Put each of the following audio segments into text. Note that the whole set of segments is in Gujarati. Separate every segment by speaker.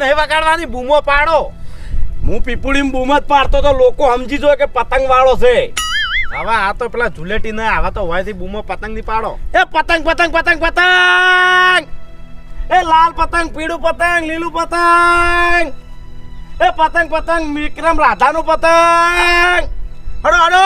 Speaker 1: નહીં વગાડવાની બૂમો પાડો.
Speaker 2: હું પીપુડી બૂમ જ પાડતો તો લોકો સમજી જો કે પતંગ વાળો છે.
Speaker 1: હવે આ તો પેલા ઝુલેટી ના આવા તો હોયથી બૂમો પતંગની પાડો.
Speaker 2: એ પતંગ પતંગ પતંગ પતંગ! એ લાલ પતંગ પીળું પતંગ લીલું પતંગ! એ પતંગ પતંગ વિક્રમ રાધાનું પતંગ! હડો હડો!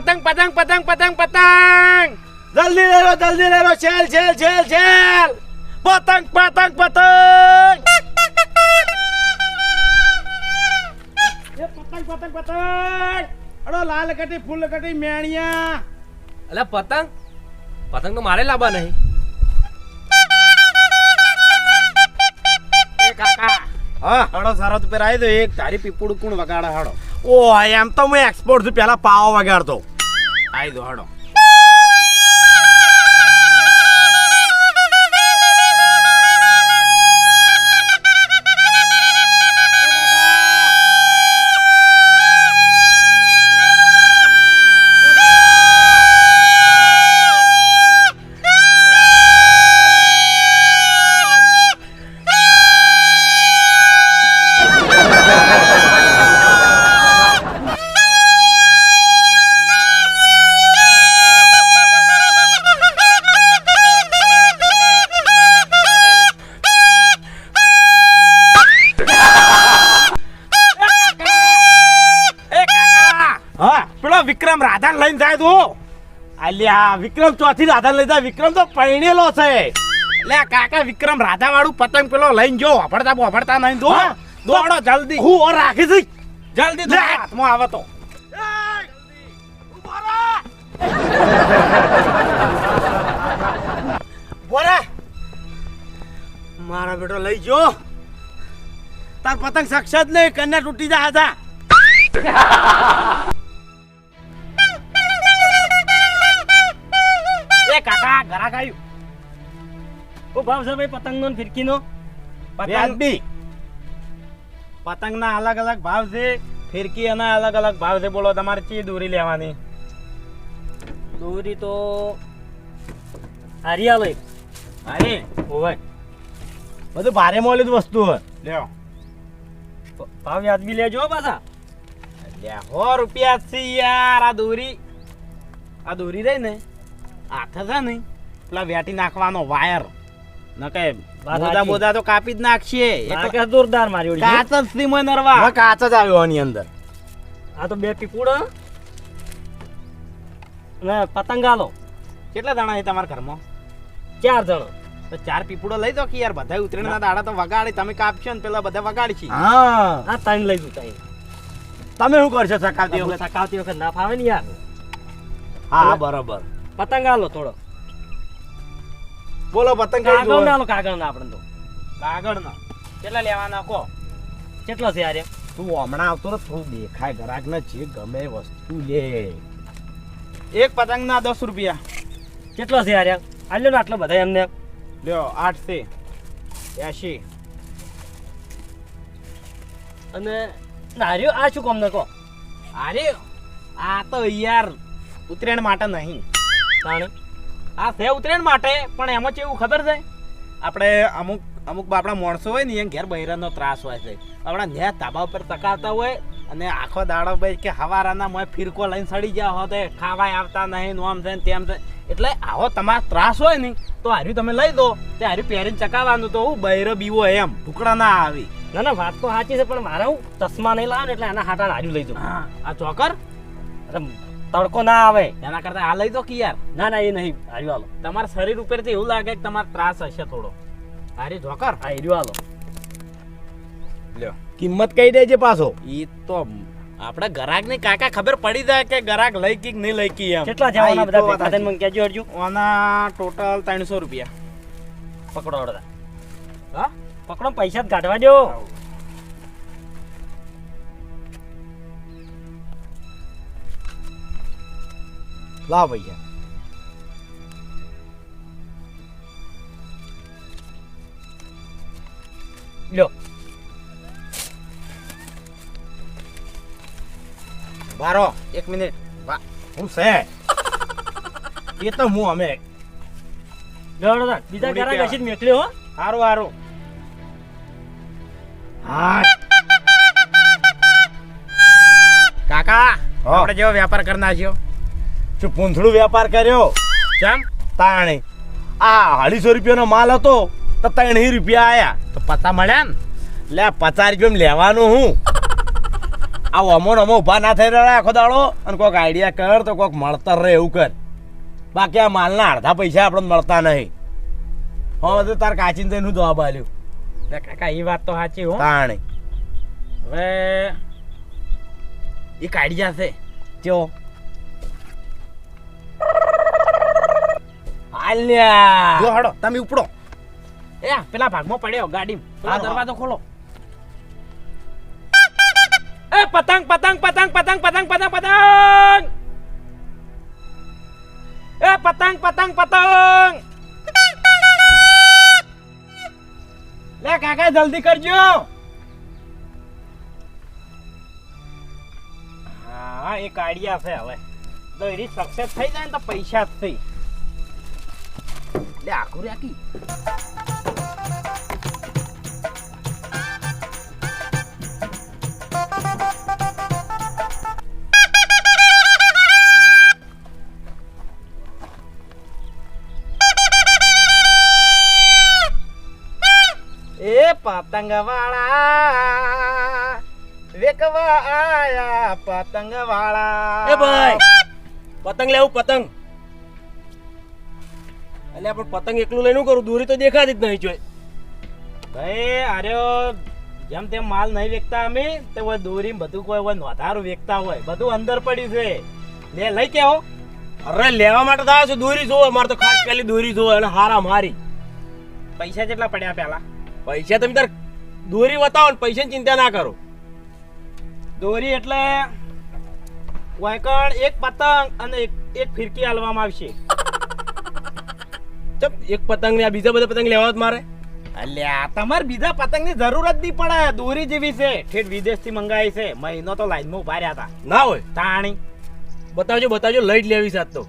Speaker 1: પતંગ પતંગ પતંગ પતંગ પતંગ.
Speaker 2: જલ્દી લે લો જલ્દી લે લો છેલ છેલ છેલ છેલ. પતંગ પતંગ પતંગ. એ પતંગ પતંગ પતંગ. અડો લાલ કટી ફૂલ કટી મેણિયા.
Speaker 3: એટલે પતંગ? પતંગ તો મારે લાવવા નહીં.
Speaker 1: એ કાકા. હા? હડો સારો તો પેલા આવી દો એક તારી પીપુડું કોણ વગાડે હડો.
Speaker 2: ઓ એમ તો હું એક્સપોર્ટ છું. પેલા પાવો વગાડતો.
Speaker 1: આવી દો
Speaker 2: અલ્યા વિક્રમ ચોથી રાધા લઈ જાય વિક્રમ તો પરણેલો છે.
Speaker 1: લે કાકા વિક્રમ રાધા વાળું પતંગ પેલો લઈને જો. વાપરતા વાપરતા નહીં. દો દોડો જલ્દી.
Speaker 2: હું ઓર રાખી દઈ
Speaker 1: જલ્દી. દો હાથમાં આવે તો.
Speaker 2: બોરા. મારા બેટો લઈ જો. તાર પતંગ સક્ષત નહીં કન્યા તૂટી જા હતા
Speaker 3: ઓ ભાવ છે ભાઈ પતંગનો ને ફિરકીનો?
Speaker 1: વ્યાજબી પતંગના અલગ અલગ ભાવ છે ફિરકી એના અલગ અલગ ભાવ છે. બોલો તમારે ચી દોરી લેવાની?
Speaker 3: દોરી તો હારિયા લઈ
Speaker 1: અરે
Speaker 3: ઓવે
Speaker 2: બધું ભારે મોલી વસ્તુ હોય.
Speaker 1: લ્યો.
Speaker 3: ભાવ વ્યાજબી લેજો પાછા.
Speaker 1: સો રૂપિયા છે યાર આ દોરી. આ દોરી રહી ને. હાથ છે ને પેલા વેટી નાખવાનો વાયર. ન કે
Speaker 3: વાત
Speaker 1: બોધા
Speaker 3: સાચી.
Speaker 1: બોધા તો કાપી જ નાખીએ
Speaker 3: લાગે જોરદાર મારી ઓળી
Speaker 1: કાચ જ સી નરવા.
Speaker 2: કાચ જ આવ્યો આની અંદર.
Speaker 3: આ તો બે પીપુડો ને પતંગ
Speaker 1: કેટલા દાણા છે તમારા ઘરમાં?
Speaker 3: ચાર જણો.
Speaker 1: તો ચાર પીપુડો લઈ દો કે યાર બધા ઉતરેણના દાડા તો વગાડી તમે કાપશો ને પેલા બધા વગાડશી.
Speaker 2: હા.
Speaker 3: આ ત્રણ લઈ જતા તઈ.
Speaker 2: તમે શું કરશો સકાવતી વખત?
Speaker 3: સકાવતી વખત ના ફાવે ને યાર.
Speaker 2: હા બરોબર.
Speaker 3: પતંગ આલો થોડો.
Speaker 2: બોલો પતંગ કઈ
Speaker 3: કાગળ ના કાગળ ના આપણે તો.
Speaker 1: કાગળનો. કેટલા લેવાના કો
Speaker 3: કેટલો છે યાર
Speaker 2: તું હમણાં આવતો ને થોડું દેખાય ગ્રાહક ને જે ગમે વસ્તુ લે.
Speaker 1: એક પતંગના દસ રૂપિયા.
Speaker 3: કેટલો છે યાર આલ્યો ને આટલો બધા એમને.
Speaker 1: લ્યો આઠ છે એસી
Speaker 3: અને નાર્યો આ શું કોમ કહો?
Speaker 1: અરે આ તો યાર ઉત્તરાયણ માટે નહીં.
Speaker 3: તાણે?
Speaker 1: આ છે ઉતરેણ માટે પણ એમાં કેવું ખબર છે? આપણે અમુક અમુક આપણા માણસો હોય ને એ ઘેર બૈરાનો ત્રાસ હોય છે. આપણા ન્યા ધાબા ઉપર તકાતા હોય અને આખો દાડો ભાઈ કે હવારાના મોય ફિરકો લઈને સડી ગયા હોત ખાવાય આવતા નહીં નોમ છે તેમ છે. એટલે આવો તમારો ત્રાસ હોય ને તો હાર્યું તમે લઈ દો તે હાર્યું પહેરીને ચકાવવાનું તો હું બૈરો બીવો એમ ભૂકડા ના આવી.
Speaker 3: ના ના વાત તો સાચી છે પણ મારે હું ચશ્મા નહીં લાવે એટલે એના હાટા હાર્યું લઈ જાઉં.
Speaker 1: હા. આ ચોકર?
Speaker 3: અરે તડકો ના આવે.
Speaker 1: એના કરતા આ લઈ દો કે યાર
Speaker 3: ના ના એ નહીં. હાર્યું આલો
Speaker 1: તમારા શરીર ઉપરથી એવું લાગે કે તમારો ત્રાસ હશે થોડો. અરે જોકર.
Speaker 3: હાર્યું આલો
Speaker 1: લ્યો.
Speaker 2: કિંમત કહી દેજે પાછો.
Speaker 1: એ તો આપણે ગરાક ને કાકા ખબર પડી જાય કે ગરાક લઈ કી નહીં લઈ કી એમ.
Speaker 3: કેટલા જવાના બધા ભેગા? થઈને મને કહેજો હરજુ
Speaker 1: ઓના ટોટલ ત્રણસો રૂપિયા.
Speaker 3: પકડો અડધા.
Speaker 1: હા?
Speaker 3: પકડો પૈસા જ કાઢવા દો
Speaker 2: લાવ પૈસા
Speaker 3: લ્યો.
Speaker 1: બારો એક મિનિટ.
Speaker 2: હું છે? એ તો હું અમે.
Speaker 3: બીજા ઘરા. ઘસી મેકલ્યો હો.
Speaker 1: હારું હારું.
Speaker 2: હા.
Speaker 1: કાકા. આપણે જેવો વ્યાપાર કરી નાખ્યો.
Speaker 2: શું પૂંથળું વેપાર કર્યો?
Speaker 1: કેમ?
Speaker 2: તાણે. આ અઢીસો રૂપિયાનો માલ હતો તો ત્રણેય રૂપિયા આયા.
Speaker 1: તો પત્તા મળ્યા ને?
Speaker 2: લે પચાસ રૂપિયા લેવાનું હું. આ અમો અમો ઊભા ના થઈ રહ્યા આખો દાડો. અને કોઈક આઈડિયા કર તો કોઈક મળતર રહે એવું કર. બાકી આ માલના અડધા પૈસા આપણને મળતા નહીં. હવે તો તાર કાચીને જઈને હું જવાબ આલ્યું
Speaker 1: કાકા એ વાત તો સાચી હો.
Speaker 2: તાણે.
Speaker 1: હવે એ કાઢી જશે
Speaker 2: ચો આલ્યા
Speaker 1: જો હાડો તમે ઉપડો. એ પેલા ભાગમાં પડ્યો ગાડી. પેલા. દરવાજો ખોલો. એ પતંગ પતંગ પતંગ પતંગ પતંગ પતંગ પતંગ. એ પતંગ પતંગ પતંગ. લે કાકા જલ્દી કરજો. હા એક આઈડિયા છે હવે. તો એની સક્સેસ થઈ જાય ને તો પૈસા જ થઈ લે આખું રાખી. એ પતંગ વાળા વેકવા આયા પતંગ વાળા
Speaker 3: એ ભાઈ, પતંગ લેવું, પતંગ. એટલે પણ પતંગ એકલું લઈને કરું? દોરી તો દેખાતી જ નહીં જોઈ
Speaker 1: ભાઈ આર્યો જેમ તેમ માલ નહીં વેચતા અમે તો હોય દોરી બધું કોઈ હોય નોંધારું વેચતા હોય. બધું અંદર પડ્યું છે. લે લઈ કેવો
Speaker 3: અરે લેવા માટે થાય છે. દોરી જોવે. મારે તો ખાસ પેલી દોરી જોવે અને હારા. મારી
Speaker 1: પૈસા કેટલા પડ્યા પેલા
Speaker 3: પૈસા તમે તાર દોરી બતાવો ને પૈસાની ચિંતા ના કરો.
Speaker 1: દોરી એટલે વાયકણ એક પતંગ અને એક એક ફિરકી હાલવામાં આવશે.
Speaker 3: ચપ એક પતંગ ને આ બીજા બધા પતંગ લેવા મારે?
Speaker 1: અલ્યા તમારે બીજા પતંગની જરૂર જ નહીં પડે. દોરી જેવી છે. ઠેઠ વિદેશથી મંગાવી છે. મહિનો તો લાઈનમાં ઊભા રહ્યા હતા.
Speaker 3: ના હોય.
Speaker 1: તાણી.
Speaker 3: બતાવજો બતાવજો લઈ જ લેવી છે તો.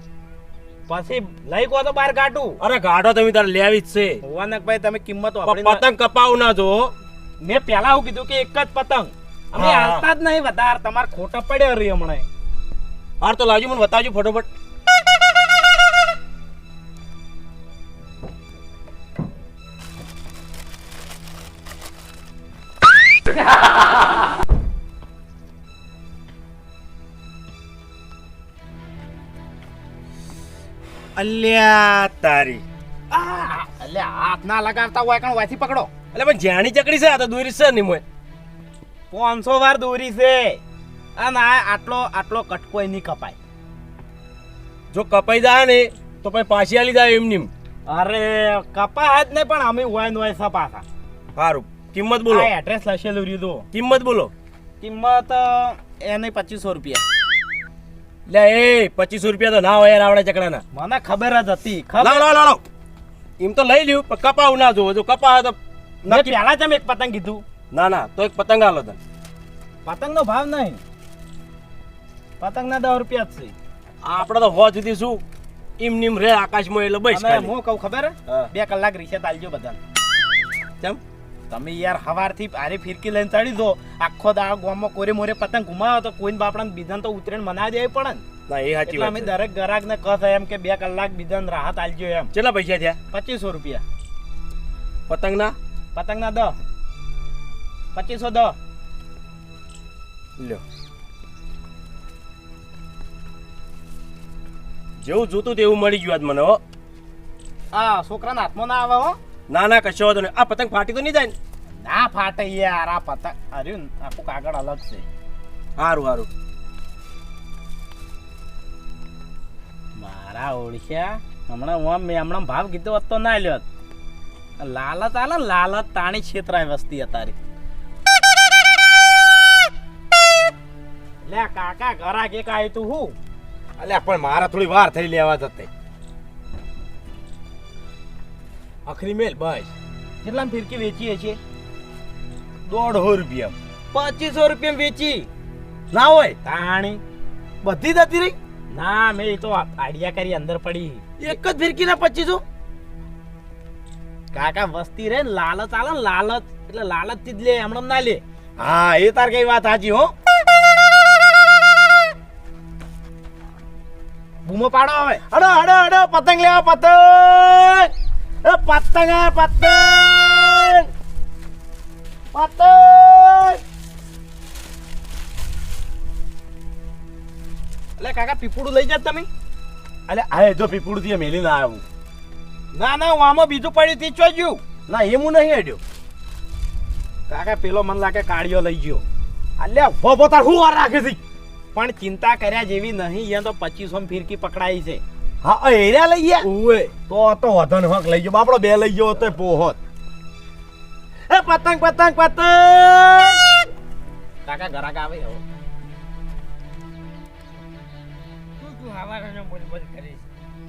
Speaker 1: પછી લઈ કો તો બાર કાઢું
Speaker 3: અરે કાઢો તમે તારે લેવી જ છે.
Speaker 1: હોવાનક તમે કિંમત
Speaker 3: પતંગ કપાવ ના જો.
Speaker 1: મેં પેલા હું કીધું કે એક જ પતંગ. અમે
Speaker 3: આવતા
Speaker 1: હાલતા જ નહીં વધારે. તમારે ખોટા પડ્યો રહી હમણાં.
Speaker 3: હાર તો લાવજો મને બતાવજો ફટોફટ. અલ્યા તારી.
Speaker 1: આ, અલ્યા હાથ ના લગાડતા હોય કણ વાથી પકડો.
Speaker 3: એટલે પણ જાણી ચકડી છે આ તો દોરી છે નહીં મોય.
Speaker 1: પાંચસો વાર દોરી છે. અને આ આટલો આટલો કટકોય નહીં કપાય.
Speaker 3: જો કપાઈ જાય ને તો પછી પાછી આલી જાય એમ. નીમ
Speaker 1: અરે કપાય જ નહીં પણ અમે હોય ને સપાતા
Speaker 3: સારું કિંમત બોલો.
Speaker 1: આ એડ્રેસ લખેલું રહ્યું
Speaker 3: કિંમત બોલો.
Speaker 1: કિંમત એને પચીસો રૂપિયા.
Speaker 3: લે એ પચીસો રૂપિયા તો ના હોય રાવડા આવડે ચકડાના.
Speaker 1: મને ખબર જ હતી
Speaker 3: લાવ લાવ લાવ લાવ. એમ તો લઈ લ્યું પણ કપાવ ના જોવો. જો કપા તો
Speaker 1: પહેલા જ એક પતંગ કીધું.
Speaker 3: ના ના તો એક પતંગ આલો તને.
Speaker 1: પતંગ નો ભાવ નહીં. પતંગ ના દસ રૂપિયા જ છે.
Speaker 3: આપણે તો હોવા સુધી શું? ઇમ નિમ રે આકાશમાં એટલે બસ
Speaker 1: હું કહું ખબર? હે? બે કલાક રીસે તાલજો બધા
Speaker 3: કેમ?
Speaker 1: તમે યાર હવારથી આરે ફિરકી લઈને ચડી દો. આખો દા ગામમાં કોરે મોરે પતંગ ઘુમાવો તો કોઈને બાપડા બીજાને તો ઉતરેણ મનાવી દેવી પડે ને.
Speaker 3: એ સાચી
Speaker 1: અમે દરેક ગ્રાહક ને કહે એમ કે બે કલાક બીજાને રાહત આલજો એમ.
Speaker 3: કેટલા પૈસા થયા?
Speaker 1: પચીસો રૂપિયા.
Speaker 3: પતંગના?
Speaker 1: પતંગ ના દસ પચીસો દસ
Speaker 3: લ્યો. જેવું જોતું તેવું મળી ગયું આજ મને હો.
Speaker 1: આ છોકરાના હાથમાં ના આવે હો.
Speaker 3: ના ના કશો વાંધો નહીં આ પતંગ ફાટી તો નહીં જાય ને?
Speaker 1: ના ફાટે યાર આ પતંગ. અરે આખું કાગળ અલગ છે.
Speaker 3: સારું સારું
Speaker 1: મારા ઓળખ્યા? હમણાં હું આમ મેં હમણાં ભાવ કીધો હતો ના લ્યો લાલત આલે લાલત તાણી છેતરાય વસ્તી અતારી લે કાકા ઘરા કે કાય તું હું.
Speaker 2: અલ્યા પણ મારા થોડી વાર થઈ લેવા જતે.
Speaker 3: આખરી મેલ બસ
Speaker 1: કેટલા ફિરકી વેચીએ છીએ?
Speaker 2: દોઢસો રૂપિયા.
Speaker 1: પચીસો રૂપિયા વેચી.
Speaker 2: ના હોય.
Speaker 1: તાણી.
Speaker 2: બધી જતી રહી?
Speaker 1: ના મેં એ તો આઈડિયા કરી અંદર પડી.
Speaker 2: એક જ ફિરકીના પચીસો?
Speaker 1: કાકા વસ્તી રે લાલચ આલે લાલચ. એટલે લાલચથી જ લે હમણાં ના લે.
Speaker 2: હા એ તાર કઈ વાત સાચી હો.
Speaker 1: બૂમો પાડો હવે.
Speaker 2: હડો હડો હડો પતંગ લેવા પતંગ! એ પતંગ આ પતંગ પતંગ
Speaker 1: એટલે કાકા પીપુડું લઈ જાત તમે.
Speaker 2: અલે આ જો પીપુડું થી મેલી ના આવ્યું
Speaker 1: ના ના હું આમાં બીજું પડ્યું તી ચોજ્યું
Speaker 2: ના એ હું નહીં હેડ્યો
Speaker 1: કાકા પેલો મન લાગે કાળિયો લઈ ગયો.
Speaker 2: અલ્યા ઊભો તાર હું વાર રાખે છે?
Speaker 1: પણ ચિંતા કર્યા જેવી નહીં અહીંયા તો પચીસો ફિરકી પકડાઈ છે.
Speaker 2: હા આ લઈ ગયા
Speaker 1: ઉવે
Speaker 2: તો તો વધન હક લઈ ગયો બાપડો બે લઈ ગયો તો પોહોત એ પતંગ પતંગ પતંગ
Speaker 1: કાકા ઘરાક આવે હવે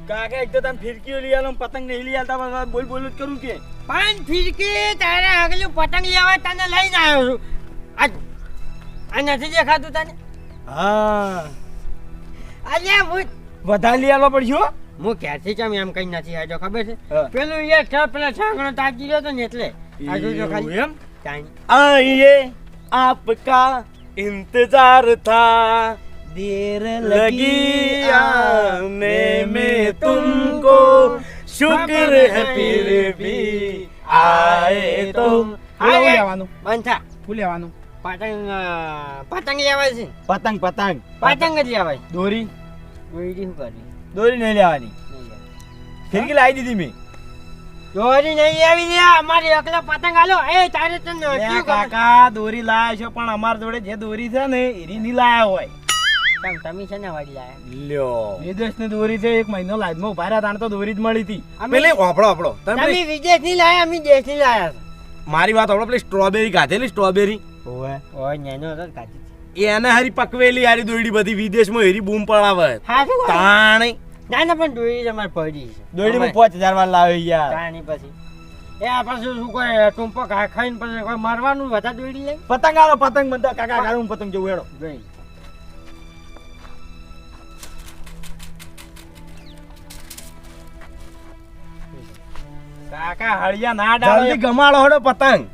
Speaker 3: કાકા એક તો તમે ફિરકીઓ લઈ આલો પતંગ નહીં લઈ આલતા બોલ બોલ જ કરું કે
Speaker 4: પણ ફિરકી તારે આગલું પતંગ લેવા તને લઈને આવ્યો છું આ આ નથી દેખાતું તને
Speaker 3: હા
Speaker 4: અલ્યા હું
Speaker 3: વધારે લઈ આલવા પડશે હો
Speaker 4: હું ક્યારથી ચમ એમ કઈ નથી આવ્યો ખબર છે
Speaker 3: હા.
Speaker 4: પેલું એક છે પેલા છાંગણો તાકી રહ્યો તો ને એટલે આ જોજો ખાલી
Speaker 3: એમ
Speaker 4: તાઈ.
Speaker 2: आइए आपका इंतजार था देर लगी आने में तुमको शुक्र है फिर भी आए तुम
Speaker 1: ફૂલ
Speaker 4: હા,
Speaker 1: લેવાનું
Speaker 4: બંધ થા
Speaker 1: ફૂલ લેવાનું
Speaker 4: પતંગ અ, પતંગ લેવાય છે
Speaker 2: પતંગ પતંગ
Speaker 4: પતંગ જ લેવાય
Speaker 2: દોરી
Speaker 4: દોરી શું કરવી
Speaker 2: દોરી નહીં લેવાની ફિરકી લાવી દીધી મેં
Speaker 4: દોરી નહીં આવી લે અમારે એકલા પતંગ આલો એ તારે તને
Speaker 1: કાકા દોરી લાયા છો પણ અમાર જોડે જે દોરી છે ને એરી નહીં લાયા હોય
Speaker 4: તમ તમે છે ને વાડી લાયા
Speaker 2: લ્યો
Speaker 1: વિદેશની દોરી છે એક મહિનો લાજમાં ઊભા રહ્યા તાણ તો દોરી જ મળી હતી
Speaker 2: પેલે વાપડો વાપડો તમે
Speaker 4: વિદેશની લાયા અમે દેશની લાયા
Speaker 2: મારી વાત વાપડો પેલી સ્ટ્રોબેરી ખાધેલી સ્ટ્રોબેરી
Speaker 4: ઓય ઓય નેનો ને કાચી
Speaker 2: એને હારી પકવેલી હારી દોડી બધી વિદેશમાં હેરી બૂમ પડાવે. તાણી.
Speaker 4: ના ના પણ દોયડી તમારે પડી છે.
Speaker 2: દોડીમાં
Speaker 4: અમે-
Speaker 2: પાંચ હજાર વાર લાવી યાર.
Speaker 4: તાણી પછી. એ આ પાછું શું કોઈ ટૂંપો ખા- ખાઈને પછી કોઈ મરવાનું વધારે દોયડી લઈ?
Speaker 2: પતંગ આલો પતંગ બંધ કાકા કાકા પતંગ જેવું હેડો.
Speaker 4: જોઈ
Speaker 1: કાકા હળિયા ના ડાળો.
Speaker 2: જલ્દી ગમાડો હડો પતંગ.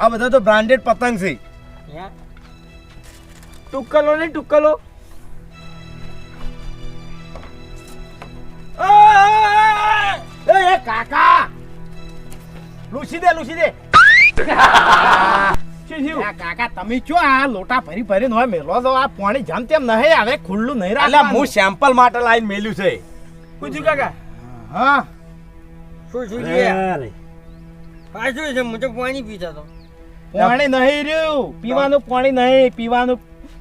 Speaker 2: આ બધા તો બ્રાન્ડેડ પતંગ છે.
Speaker 4: યા.
Speaker 3: ટુક્કલો ને ટુક્કલો
Speaker 2: એ એ કાકા! લૂસી દે લૂસી દે.
Speaker 3: શું થયું?
Speaker 1: લે કાકા તમે ચો આ લોટા ભરી ભરીને હોય મેલો તો આ પાણી જેમ તેમ નહીં આવે ખુલ્લું નહીં
Speaker 2: એટલે હું સેમ્પલ માટે લાઈન મેલ્યું છે.
Speaker 3: શું થયું કાકા?
Speaker 1: હા.
Speaker 4: શું શું છે? હા શું છે હું તો પાણી પીતો હતો
Speaker 1: પાણી નહીં રહ્યું. પીવાનું પાણી નહીં પીવાનું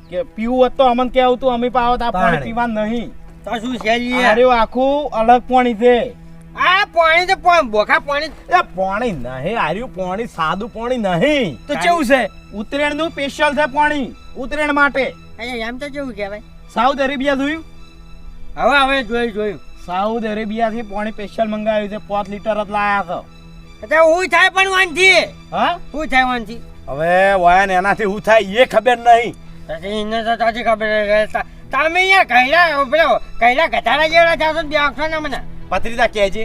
Speaker 1: કે પીવું હોત તો અમને કેવું તું અમે પાવત આ પાણી પીવા નહીં.
Speaker 4: તો શું છે
Speaker 1: અરે આખું અલગ પાણી છે.
Speaker 4: આ પાણી તો બોખા પાણી
Speaker 1: એ પાણી નહીં આર્યું પાણી સાદું પાણી નહીં.
Speaker 2: તો કેવું છે?
Speaker 1: ઉત્તરાયણનું સ્પેશિયલ છે પાણી ઉત્તરાયણ માટે.
Speaker 4: અહીંયા એમ તો કેવું કહેવાય?
Speaker 1: સાઉથ અરેબિયા જોયું?
Speaker 4: હવે હવે જોયું જોયું.
Speaker 1: સાઉથ અરેબિયા થી પાણી સ્પેશિયલ મંગાવ્યું છે પાંચ લીટર જ લાયા છો.
Speaker 4: એટલે હું થાય પણ વાંચી
Speaker 1: હા?
Speaker 4: હું થાય વાંચી
Speaker 2: હવે વાયન એનાથી હું થાય એ ખબર નહીં.
Speaker 4: એને તો તાજી ખબર તમે અહીંયા કૈલા પેલો કૈલા ગધાડા જેવડા જાશો તો બેસશો ને મને.
Speaker 2: પત્રીતા કહેજે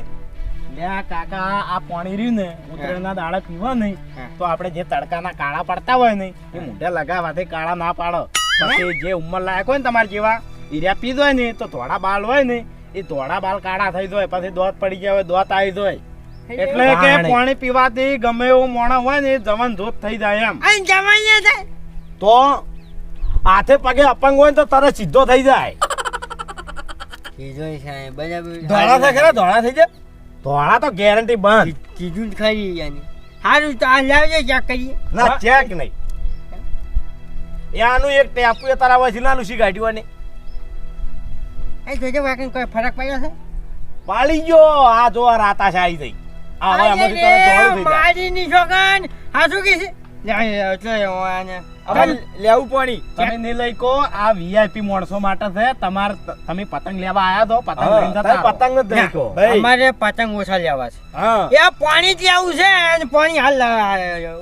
Speaker 1: આ કાકા આ પાણી રહ્યું ને ઉત્તરાયણના દાડા પીવા નહીં. તો આપણે જે તડકાના કાળા પડતા હોય ને એ મોઢે લગાવવાથી કાળા ના પાડો. પછી જે ઉંમર લાયક હોય ને તમારા જેવા ઈર્યા પીધો હોય ને તો ધોળા બાલ હોય ને એ ધોળા બાલ કાળા થઈ જાય પછી દોત પડી ગયા હોય દોત આવી જાય. એટલે કે
Speaker 2: પાણી.
Speaker 1: પીવાથી ગમે એવું મોણા હોય ને એ જવાન ધોત થઈ જાય એમ.
Speaker 4: અહીં જમાઈ ન
Speaker 2: તો હાથે પગે અપંગ હોય તો તરત સીધો થઈ જાય. ધોળા થાય ખરા? ધોળા થઈ જાય? ધોળા તો ગેરંટી બંધ.
Speaker 4: કીધું જ ખરી યાની. સારું તો આ લાવજો ચેક કરીએ.
Speaker 2: ના ચેક નહીં. આનું એક ટેપુ એ તારા વસી ના લૂસી કાઢ્યું ને
Speaker 4: એ જોજો વાકન કોઈ ફરક પડ્યો છે?
Speaker 2: પાળી ગયો. આ જો રાતા આવી થઈ. આ હવે આમાંથી તો ધોળું થઈ જાય.
Speaker 4: મારીની છોકન હા શું કે છે?
Speaker 2: લેવું પાણી
Speaker 1: તમે નહીં લઈ કો આ વીઆઈપી માણસો માટે છે. તમાર તમે પતંગ લેવા આયા તો પતંગ લઈને જતા
Speaker 2: તારે
Speaker 1: રહો.
Speaker 2: પતંગ જ
Speaker 4: ના,
Speaker 2: દેખો
Speaker 4: અમારે પતંગ ઓછા લેવા છે. એ પાણી જ લેવું છે અને પાણી હાલ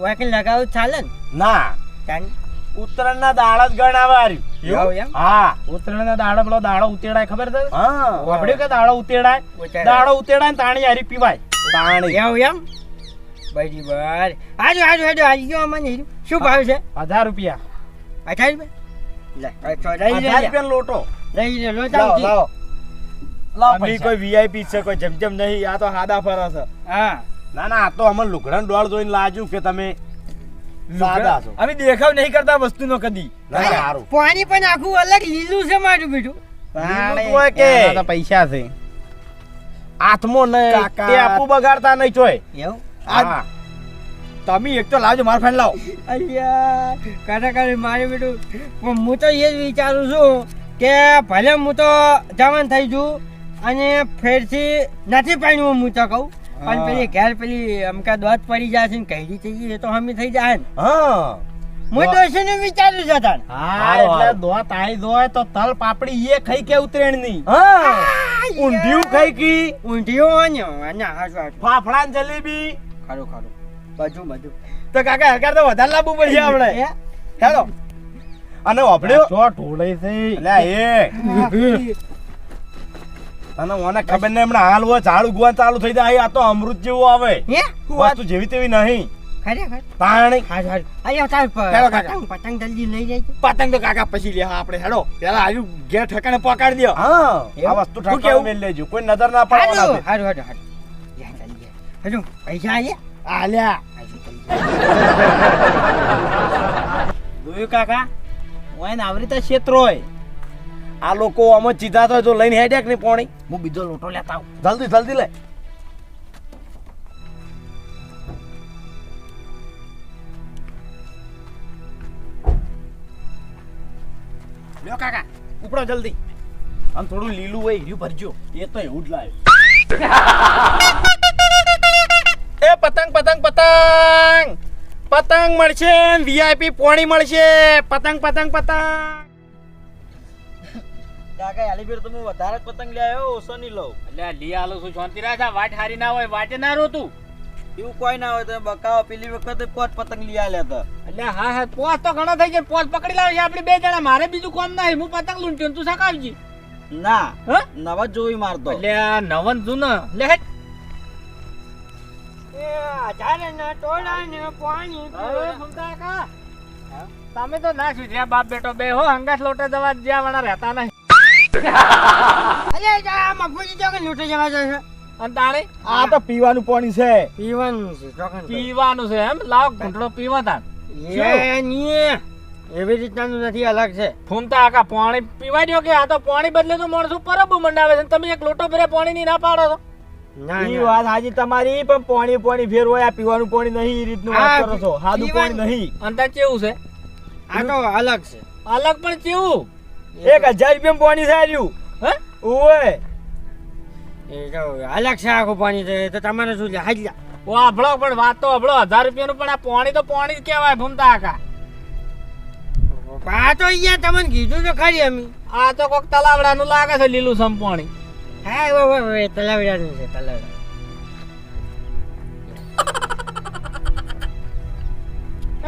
Speaker 4: વાકન લગાવું ચાલે ના? તાની
Speaker 2: ઉત્તરાયણના દાડા જ
Speaker 1: પેલો ઉતેડાય ખબર છે? કે દાડો ઉતેડાય. દાડો ઉતેડાય તાણી હારી પીવાય.
Speaker 4: એમ? બરાબર આજુ આજુ આજુ આજી ગયો હીરું. શું ભાવ છે?
Speaker 1: હજાર રૂપિયા.
Speaker 4: અઠાર રૂપિયા?
Speaker 2: લોટો.
Speaker 4: લઈ લે લોટા
Speaker 2: લાવો. લાવો.
Speaker 3: કોઈ વીઆઈપી છે કોઈ જમજમ નહીં આ તો હાદા ફરા છે.
Speaker 4: હા.
Speaker 2: ના ના આ તો અમને લુગડાન ડોળ જોઈને લાજુ કે તમે સાદા છો.
Speaker 3: અમે દેખાવ નહીં કરતા વસ્તુનો કદી.
Speaker 2: ના હારું
Speaker 4: પાણી પણ આખું અલગ લીલું છે મારું
Speaker 2: કે.
Speaker 1: પૈસા છે.
Speaker 2: હાથમાં નહીં આપું બગાડતા નહીં ચોય.
Speaker 4: એવું?
Speaker 2: હા.
Speaker 3: તમે એક તો લાવજો મારા ફ્રેન્ડ લાવો.
Speaker 4: અલ્યા કાઢી મારી બેટું. પણ હું તો એ જ વિચારું છું કે ભલે હું તો જવાન થઈ છું અને ફેરથી નથી પાડ્યું હું તો કહું. પણ પેલી ઘેર પેલી અમકા દોત પડી જાય છે ને કઈડી થઈ ગઈ એ તો હમી થઈ જાય ને.
Speaker 2: હા.
Speaker 4: હું તો ને વિચારું છું તાર
Speaker 1: હા એટલે. દોત આવી દોય તો તલ પાપડી એ ખાઈ કે ઉતરેણની
Speaker 2: હા. ઊંધિયું ખાઈ કી?
Speaker 4: ઊંધિયું અને
Speaker 2: ફાફડા ને જલેબી.
Speaker 4: ખરું ખરું બધું બધું
Speaker 3: તો કાકા હકાર તો વધારે લાવવું પડશે આપણે? હેલો
Speaker 2: અને વાપડ્યો
Speaker 1: તો ઢોળે છે.
Speaker 2: અલ્યા એ. તને મને ખબર નહીં હમણાં હાલ હોય ઝાડ ઉગવા ચાલુ થઈ જાય. આ તો અમૃત જેવું આવે.
Speaker 4: હે?
Speaker 2: વસ્તુ જેવી તેવી નહીં. પાણી.
Speaker 4: પતંગ જલ્દી લઈ જાય
Speaker 3: પતંગ તો કાકા પછી લે આપણે. હેડો. પેલા આવ્યું ઘેર ઠકાણે પકડી દો
Speaker 2: હા. આ વસ્તુ ઠકાણે લેજો. કોઈ નજર ના પડવા
Speaker 4: હારું હારું હારું. હજુ પૈસા આલ્યા
Speaker 3: આલ્યા.
Speaker 1: જોયું કાકા ઓય ને આવરી તો ક્ષેત્રો હોય.
Speaker 2: આ લોકો આમાં ચીધા તો જો લઈને હેડ્યા કે નહીં પોણી?
Speaker 1: હું બીજો લોટો લેતા આવું.
Speaker 2: જલ્દી જલ્દી લે.
Speaker 1: લ્યો કાકા ઉપડો જલ્દી.
Speaker 2: આમ થોડું લીલું હોય હીરું ભરજો.
Speaker 1: એ તો એવું જ લાવ્યો એ પતંગ પતંગ પતંગ! પતંગ મળશે વીઆઈપી પોણી મળશે. પતંગ પતંગ પતંગ!
Speaker 3: કાકા આલીબીર તો હું વધારે જ પતંગ લઈ આવ્યો ઓછો નહીં લઉં.
Speaker 5: એટલે લી આલો છું શાંતિ રાખ વાટ હારી ના હોય વાટે ના રોતું.
Speaker 3: એવું કોઈ ના હોય તો બકાવો પેલી વખતે પોત પતંગ લઈ આલ્યા હતા.
Speaker 5: એટલે હા હા પોસ તો ઘણો થઈ ગયા પોસ પકડી લાવશે આપણે બે જણા મારે બીજું કોમ ના હું પતંગ લૂંટ્યો ને તું સકાવજી
Speaker 3: ના
Speaker 5: હા?
Speaker 3: નવા જોઈ મારતો.
Speaker 5: એટલે આ નવન જૂના લે તમે તો ના સુધર્યા બાપ બેટો બે હો હંગાસ લોટે દવા જ્યાં વાળા રહેતા નહીં.
Speaker 4: જવા જશે
Speaker 5: અને તારે
Speaker 3: આ તો પીવાનું પાણી છે.
Speaker 4: પીવાનું છે
Speaker 5: પીવાનું છે એમ? લાવ ઘૂંટડો પીવા તાન
Speaker 4: એ ની એવી રીતનાનું નથી અલગ છે.
Speaker 5: ફૂમતા આકા પાણી પીવા દો કે આ તો પાણી બદલે તો માણસો પરબ મંડાવે છે તમે એક લોટો ભરે પાણી ની ના પાડો છો.
Speaker 4: ના
Speaker 3: વાત હાજી તમારી પણ પાણી પાણી ફેર હોય આ પીવાનું પાણી નહીં ઈ રીતનું વાત કરો છો. સાદું પાણી નહીં.
Speaker 5: અને કેવું છે?
Speaker 4: આ તો અલગ છે.
Speaker 5: અલગ પણ કેવું?
Speaker 3: એક હજાર રૂપિયા પાણી છે
Speaker 5: હે?
Speaker 3: ઓય
Speaker 4: એ તો અલગ છે આખું પાણી છે તો તમારે શું છે? હાજી.
Speaker 5: ઓ અભળો પણ વાત તો અભળો હજાર રૂપિયાનું પણ આ પાણી તો પાણી જ કહેવાય ફૂમતા આકા
Speaker 4: આ તો અહીંયા તમને કીધું તો ખરી અમે.
Speaker 5: આ તો કોક તલાવડાનું લાગે છે લીલું સમ પાણી
Speaker 4: હા વે વે વે તલાવડાનું છે તલાવડા.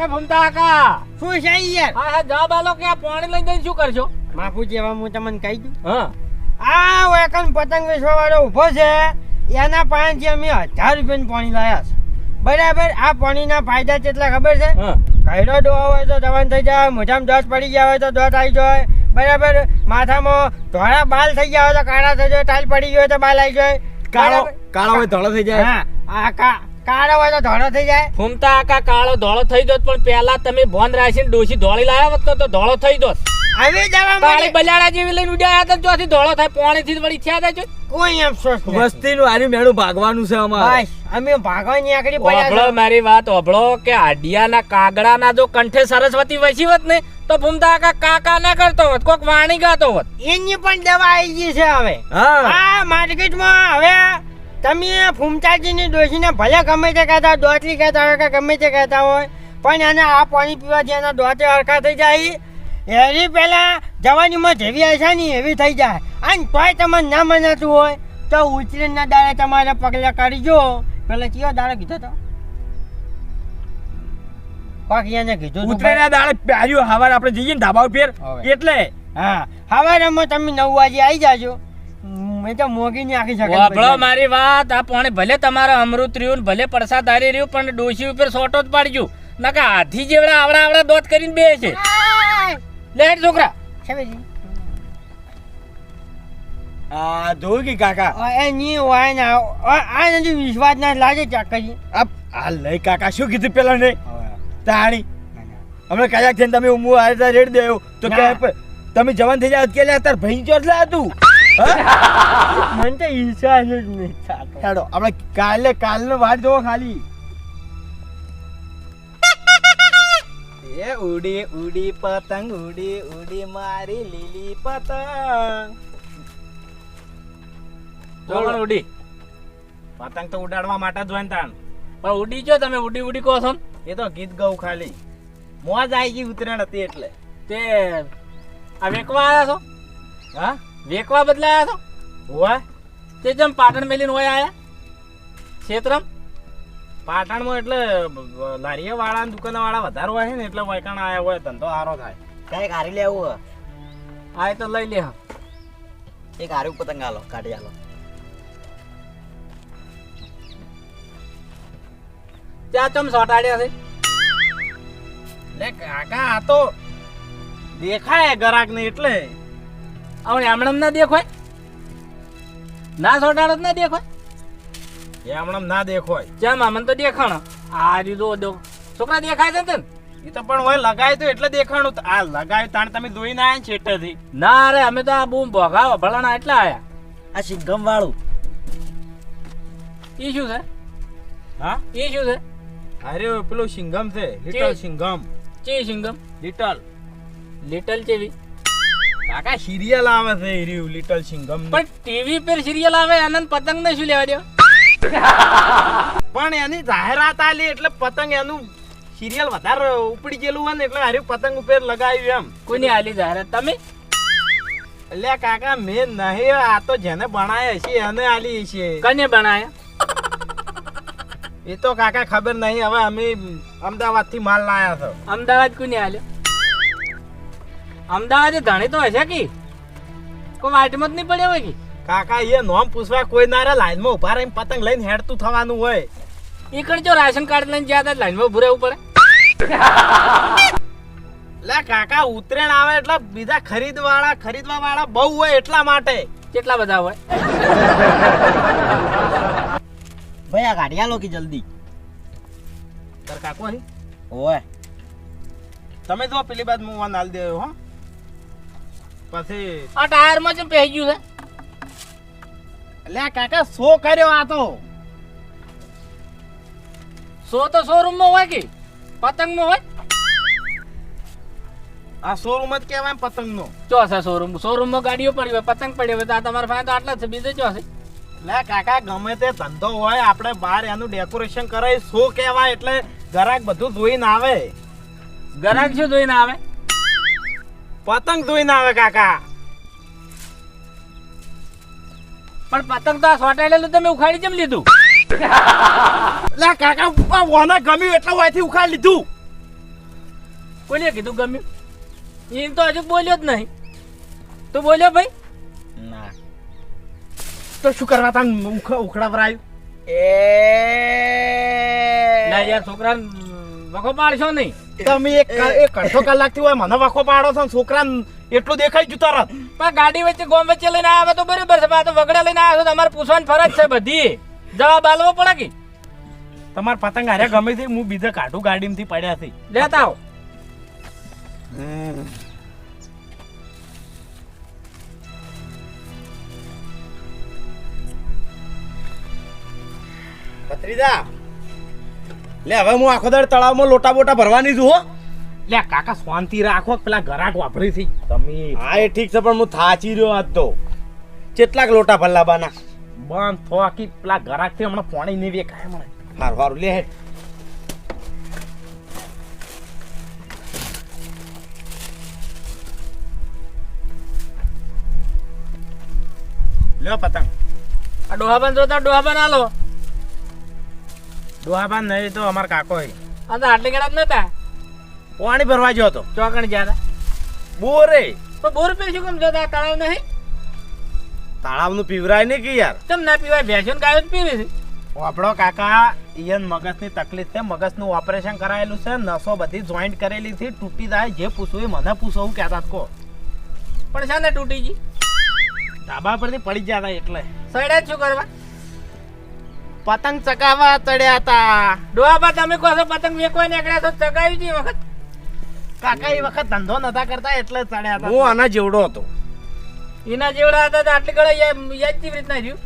Speaker 5: એ ભમતા આકા
Speaker 4: શું છે યાર?
Speaker 5: હા હા જવાબ આલો કે આ પાણી લઈ જઈને શું કરશો?
Speaker 4: માફુજી હવે હું તમને કહી દઉં.
Speaker 5: હા.
Speaker 4: આ વેકન પતંગ વેચવા વાળો ઊભો છે એના પાસેથી અમે હજાર રૂપિયાનું પાણી લાયા છે. બરાબર આ પાણીના ફાયદા કેટલા ખબર છે? કઈડો ડો હોય તો દવાન થઈ જાય મોઢામાં દસ પડી ગયા હોય તો દોત આવી જાય. બરાબર? માથામાં ધોળા બાલ થઈ ગયા હોય તો કાળા થઈ જાય ટાઈલ પડી ગયો તો બાલ આવી જાય.
Speaker 3: કાળો કાળો હોય ધોળો થઈ જાય.
Speaker 4: હા આકા કાળો હોય તો ધોળો થઈ જાય.
Speaker 5: ફૂમતા આકા કાળો ધોળો થઈ જોત પણ પહેલા તમે ભોન રાખીને ડોસી ધોળી લાવ્યા હોત તો તો ધોળો થઈ જોત.
Speaker 4: હવે જવા માટે
Speaker 5: બલાડા જેવી લઈને ઉડ્યા હતા ચોથી ધોળો થાય પોણી થી વળી થયા થાય
Speaker 4: કોઈ અફસોસ વસ્તી
Speaker 3: વસ્તીનું આની મેળું ભાગવાનું છે અમારે.
Speaker 4: અમે ભાગવાની આકડી પડ્યા
Speaker 5: મારી વાત ઓભળો કે આડિયાના કાગડાના જો કંઠે સરસ્વતી વસી હોત ને તો ભૂમતા આકા કાકા ના કરતો હોત કોક વાણી ગાતો હોત.
Speaker 4: એની પણ દવા આવી ગઈ છે હવે.
Speaker 3: હા.
Speaker 4: આ માર્કેટમાં હવે તમે ફૂમતાજીની ડોશીને ભલે ગમે તે કહેતા દોતરી કહેતા હોય કે ગમે તે કહેતા હોય પણ એને આ પાણી પીવાથી એના દોતે હરખા થઈ જાય. એની પહેલા જવાનીમાં જેવી હશે ને એવી થઈ જાય. અને તોય તમને ના મનાતું હોય તો ઉછરીના દાડે તમારે પગલાં કરી જો. પેલા કયો દાડો કીધો તો? બાકી કીધું
Speaker 3: ઉતરેના દાડે પ્યાર્યું હવાર આપણે જઈએ ને ધાબા ઉપર. એટલે
Speaker 4: હા. હવારમાં તમે નવ વાગે આવી જાજો. હમ, તો મોગી ની આખી શકે
Speaker 5: વાપરો મારી વાત. આ પાણી ભલે તમારો અમૃત રહ્યું ભલે પ્રસાદ હારી રહ્યું પણ ડોશી ઉપર સોટો જ પાડજો. નકા હાથી જેવડા આવડા આવડા દોત કરીને બે છે લે છોકરા.
Speaker 3: આ જોયું કે કાકા.
Speaker 4: એ ની વાય ને આ આ નથી વિશ્વાસ ના લાગે ચાકરી
Speaker 3: આ આ લઈ કાકા શું કીધું પેલા ને તાણી. હમણાં કયાક થઈને તમે ઉમુ આ રેડ દેયો તો કે તમે જવાન થઈ જાવ કે તાર ભાઈ એટલે હતું?
Speaker 4: મને તો ઈચ્છા જ નહીં
Speaker 3: હેડો આપણે કાલે કાલનો વાર જોવો ખાલી.
Speaker 1: એ ઉડી ઉડી પતંગ ઉડી ઉડી મારી લીલી પતંગ.
Speaker 5: ચોકણ ઉડી.
Speaker 1: પતંગ તો ઉડાડવા માટે જ હોય ને તાણ.
Speaker 5: પણ ઉડી જો તમે ઉડી ઉડી કહો છો ને?
Speaker 1: એ તો ગીત ગઉ ખાલી. મોજ આવી ગઈ ઉત્તરાયણ હતી એટલે.
Speaker 5: તે આ વેકવા આવ્યા છો?
Speaker 1: હા?
Speaker 5: વેકવા આવ્યા છો?
Speaker 1: હોવા.
Speaker 5: તે જેમ પાટણ મેલીને હોય આયા? ક્ષેત્રમ?
Speaker 1: પાટણમાં એટલે લારીએ વાળા દુકાન વાળા વધારે હોય છે ને એટલે વૈકાણ આયા હોય ધંધો સારો થાય.
Speaker 2: કંઈક હારી લેવું
Speaker 5: આ તો લઈ લે.
Speaker 2: એક હારું પતંગ આલો કાઢી આલો.
Speaker 5: ત્યાં ચમ સોટાડ્યા છે.
Speaker 1: લે કાકા આ તો દેખાય ગરાક ને એટલે.
Speaker 5: હવે એમણે ના દેખાય ના સોટાડો જ ના દેખાય
Speaker 1: એ હમણાં ના દેખાય
Speaker 5: ચમ આમને તો દેખાણ. આ રીતો દો. છોકરા દેખાય છે ને તને?
Speaker 1: એ તો પણ હોય લગાય તો એટલે દેખાણું. આ લગાય તાણ તમે આયા ને છેટેથી
Speaker 5: ના રે અમે તો આ બૂમ ભોગાવો. ભલાણા એટલા આયા.
Speaker 2: આ સિંગમ વાળું.
Speaker 5: ઈ શું છે?
Speaker 1: હા?
Speaker 5: ઈ શું છે?
Speaker 1: અરે પેલું સિંગમ છે લિટલ સિંઘમ.
Speaker 5: ચી સિંગમ
Speaker 1: લિટલ
Speaker 5: લિટલ ચેવી?
Speaker 1: કાકા સિરિયલ આવે છે એ લિટલ સિંગમ
Speaker 5: પણ ટીવી પર સિરિયલ આવે આનંદ પતંગ ને શું લેવા દો
Speaker 1: પણ એની જાહેરાત આલી એટલે પતંગ એનું સિરિયલ વધારે ઉપડી ગયેલું હોય ને એટલે હારી પતંગ ઉપર લગાવ્યું એમ.
Speaker 5: કોની આલી જાહેરાત? તમે?
Speaker 1: એટલે કાકા મેં નહીં આ તો જેને બનાયા છે એને આલી છે.
Speaker 5: કને બનાયા?
Speaker 1: એ તો કાકા ખબર નહીં હવે અમે અમદાવાદથી માલ લાયા છો.
Speaker 5: અમદાવાદ કોની આલ્યો? અમદાવાદ ધણી તો હશે કે? કોઈ વાટમાં જ નહીં પડ્યો હોય કે?
Speaker 1: કાકા એ નોમ પૂછવા કોઈ ના રે લાઈનમાં ઊભા રહીને પતંગ લઈને હેડતું થવાનું હોય.
Speaker 5: કણ જો રાશન કાર્ડ લઈને જ્યાં લાઈનમાં ઉભું રહેવું પડે.
Speaker 1: લે કાકા ઉત્તરાયણ આવે એટલે બીજા ખરીદવાળા ખરીદવા વાળા બહુ હોય એટલા માટે.
Speaker 5: કેટલા બધા હોય?
Speaker 2: ભાઈ આ ગાડી આલો કે જલ્દી?
Speaker 1: તાર કાકો હે
Speaker 2: ઓય.
Speaker 1: તમે જો પેલી બાદ હું વાન હાલ દેયો હો. પછી
Speaker 5: આ ટાયરમાં જેમ પહેરી ગયું છે.
Speaker 1: એટલે કાકા શો કર્યો આ તો?
Speaker 5: શો તો શોરૂમમાં હોય કે? પતંગમાં હોય?
Speaker 1: આ શોરૂમ જ કહેવાય પતંગ નો
Speaker 5: ચો છે શોરૂમમાં ગાડીઓ પડી હોય પતંગ પડી હોય તો આ તમારા પાસે તો આટલા જ છે બીજે ચો છે
Speaker 1: એટલે કાકા ગમે તે ધંધો હોય આપણે બહાર એનું ડેકોરેશન કરાય શો કહેવાય? એટલે ગરાક બધું જોઈને આવે.
Speaker 5: ગરાક શું જોઈને આવે?
Speaker 1: પતંગ જોઈને આવે કાકા.
Speaker 5: પણ પતંગ તો આ સોટાડેલું તમે ઉખાડી કેમ લીધું?
Speaker 1: એટલે કાકા વાના ગમ્યું એટલે વાયથી ઉખાડી લીધું.
Speaker 5: કોને કીધું ગમ્યું? એ તો હજુ બોલ્યો જ નહીં. તું બોલ્યો ભાઈ?
Speaker 2: ના
Speaker 1: તો શું કરવા તા? ઉખડા ભરાયું
Speaker 5: ના યાર છોકરા વખો પાડશો નહીં.
Speaker 1: તમે એક એક અડધો કલાકથી હોય મને વખો પાડો છો છોકરા એટલું દેખાય ગયું તરત
Speaker 5: પણ ગાડી વચ્ચે ગોમ વચ્ચે લઈને આવે તો બરાબર છે પણ આ તો વગડા લઈને આવ્યો તો તમારે પૂછવાની ફરજ છે બધી. જવાબ આલવો પડે કે?
Speaker 1: તમાર પતંગ હારે ગમે છે હું બીજા કાઢું ગાડીમાંથી પડ્યા છે
Speaker 5: લેતા આવો.
Speaker 1: ભત્રીજા. લે હવે હું આખો દાડ તળાવમાં લોટા બોટા ભરવાની છું હો. લે કાકા શાંતિ રાખો પેલા ગરાક વાપરી છે. તમે
Speaker 3: હા એ ઠીક છે પણ હું થાચી રહ્યો આજ તો. કેટલાક લોટા ભલ્લાબાના
Speaker 1: બંધ થોકી પેલા ગરાકથી હમણાં પાણી નહીં વેકાય હમણાં
Speaker 3: હારું હારું લે હેડ
Speaker 1: લ્યો પતંગ.
Speaker 5: આ ડોહાબાન જોતા ડોહાબાન આલો
Speaker 1: ડોહાબાન નહીં તો અમાર કાકો હે.
Speaker 5: આ તો આટલી ગળા નતા.
Speaker 2: પાણી ભરવા ગયો હતો.
Speaker 5: ચોકણ જ્યાં
Speaker 2: બોરે.
Speaker 5: તો બોર પે શું કેમ જતા તળાવ નહીં?
Speaker 2: તળાવનું પીવરાય નહીં કે યાર?
Speaker 5: કેમ ના પીવાય? ભેંસો ગાયો જ પીવે છે.
Speaker 1: આપણો કાકા ઈયન મગજની તકલીફ છે. મગજનું ઓપરેશન કરાયેલું છે. નસો બધી જોઈન્ટ કરેલી છે. તૂટી જાય. જે પૂછવું એ મને પૂછવું હું કહેતા કો
Speaker 5: પણ છે ને તૂટી ગઈ?
Speaker 1: ધાબા પરથી પડી જતા એટલે.
Speaker 5: સડ્યા શું કરવા?
Speaker 1: પતંગ ચગાવવા ચડ્યા હતા.
Speaker 5: ડોહાબા તમે કહો છો પતંગ વેકવા નીકળ્યા તો ચગાવી દી વખત.
Speaker 1: કાકા એ વખત ધંધો નતા કરતા એટલે ચડ્યા હતા.
Speaker 2: હું આના જેવડો હતો.
Speaker 5: એના જેવડા હતા તો આટલી ગળે યાદ કેવી રીતના થયું?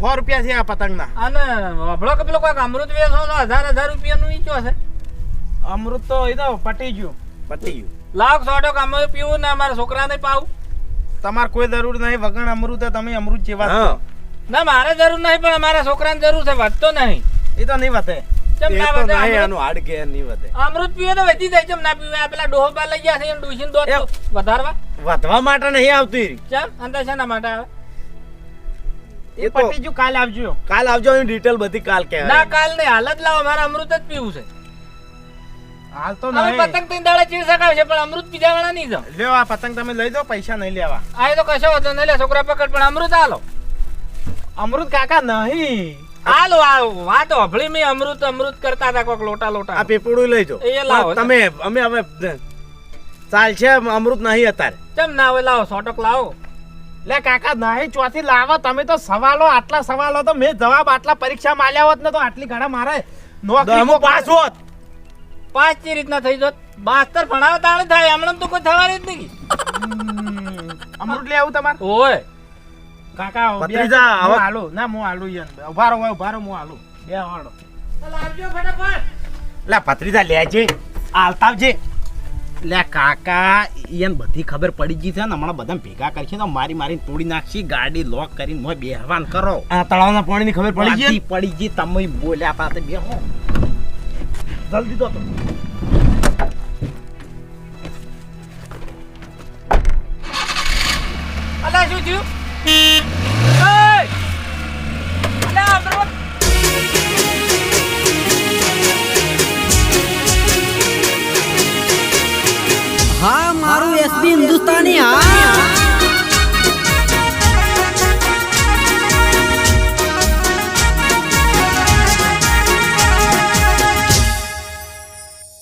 Speaker 1: સો રૂપિયા છે આ પતંગના.
Speaker 5: અને વભળો કે પેલો કોઈક અમૃત વેચો તો હજાર હજાર રૂપિયાનું ઈચો છે?
Speaker 1: અમૃત તો એ તો પટી ગયું.
Speaker 2: પટી ગયું.
Speaker 5: લાખ સોટો કામ પીવું ને અમારા છોકરાને પાવું.
Speaker 1: તમારે કોઈ જરૂર નહીં વગણ અમૃત તમે અમૃત જેવા છો.
Speaker 5: ના મારે જરૂર નહીં પણ અમારા છોકરાને જરૂર છે વધતો નહીં.
Speaker 1: એ તો નહીં વધે.
Speaker 5: અમૃત?
Speaker 2: આનું હાડ કે નહીં વધે.
Speaker 5: અમૃત પીવે તો વધી જાય ચમ ના પીવે? પેલા ડોહો બા લઈ ગયા છે ડોસીને દોત વધારવા.
Speaker 2: વધવા માટે નહીં આવતી.
Speaker 5: ચમ અંતર શેના માટે આવે?
Speaker 1: એ
Speaker 2: તો
Speaker 1: કાલ આવજો.
Speaker 2: કાલ આવજો એની ડિટેલ બધી કાલ
Speaker 5: ના કાલ નહીં હાલ જ લાવો મારે અમૃત જ પીવું છે.
Speaker 1: હાલ તો
Speaker 5: હવે
Speaker 1: નહીં.
Speaker 5: પતંગ ત્રણ દાડા ચીર શકાય છે પણ અમૃત બીજા વાળા નહીં જો
Speaker 1: લ્યો આ પતંગ તમે લઈ દો પૈસા નહીં લેવા.
Speaker 5: આ તો કશો હતો નહીં લે છોકરા પકડ પણ અમૃત આલો.
Speaker 1: અમૃત કાકા નહીં.
Speaker 5: હાલો આ વાત હભળી મેં અમૃત અમૃત કરતા હતા કોક લોટા
Speaker 2: આ
Speaker 5: લોટા
Speaker 2: પીપળું લઈ જો
Speaker 5: એ લાવો.
Speaker 2: તમે અમે હવે ચાલશે અમૃત નહીં અત્યારે.
Speaker 5: ચમ ના હોય લાવો સોટક લાવો.
Speaker 1: લે કાકા નહીં ચોથી લાવો તમે તો સવાલો આટલા સવાલો તો મેં જવાબ આટલા પરીક્ષા માલ્યા હોત ને તો આટલી ઘણા મારે નોકરી
Speaker 2: પાસ હોત.
Speaker 5: પાંચ ચી રીતના થઈ જોત. બાસ્તર ભણાવે તાણે થાય હમણાં તો કોઈ થવાની જ નહીં.
Speaker 1: અમૃત લે આવું તમારે?
Speaker 5: ઓય.
Speaker 1: કાકા
Speaker 2: ભત્રીજા, હવે-
Speaker 1: હાલું. ના હું હાલું યાર. ઊભા રહો ઊભા રહો હું હાલું. બે વાળો
Speaker 5: લાવજો ફટાફટ.
Speaker 2: લે ભત્રીજા લેજે આલતાવજે
Speaker 1: લે કાકા ઈયન બધી ખબર પડી ગઈ છે ને હમણાં બધા ભેગા કરશે તો મારી મારી તોડી નાખશી ગાડી લોક કરીને મોય બેહવાન કરો.
Speaker 2: આ તળાવના પાણીની ખબર પડી ગઈ?
Speaker 1: પડી ગઈ તમે બોલ્યા પાસે બેહો જલ્દી તો.
Speaker 5: અલા શું થયું?
Speaker 6: હા મારું એસબી હિન્દુસ્તાની હા.